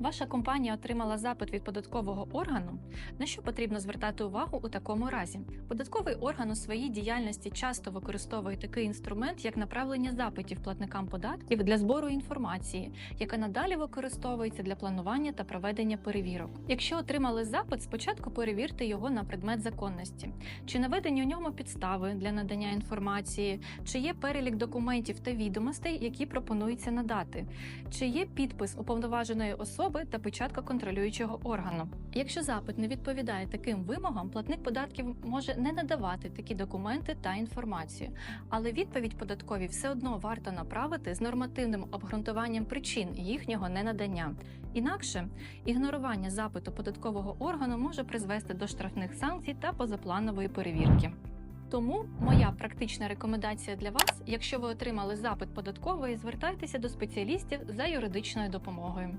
Ваша компанія отримала запит від податкового органу. На що потрібно звертати увагу у такому разі? Податковий орган у своїй діяльності часто використовує такий інструмент, як направлення запитів платникам податків для збору інформації, яка надалі використовується для планування та проведення перевірок. Якщо отримали запит, спочатку перевірте його на предмет законності, чи наведені у ньому підстави для надання інформації, чи є перелік документів та відомостей, які пропонується надати, чи є підпис уповноваженої особи та печатка контролюючого органу. Якщо запит не відповідає таким вимогам, платник податків може не надавати такі документи та інформацію, але відповідь податковій все одно варто направити з нормативним обґрунтуванням причин їхнього ненадання. Інакше ігнорування запиту податкового органу може призвести до штрафних санкцій та позапланової перевірки. Тому моя практична рекомендація для вас, якщо ви отримали запит податкової, звертайтеся до спеціалістів за юридичною допомогою.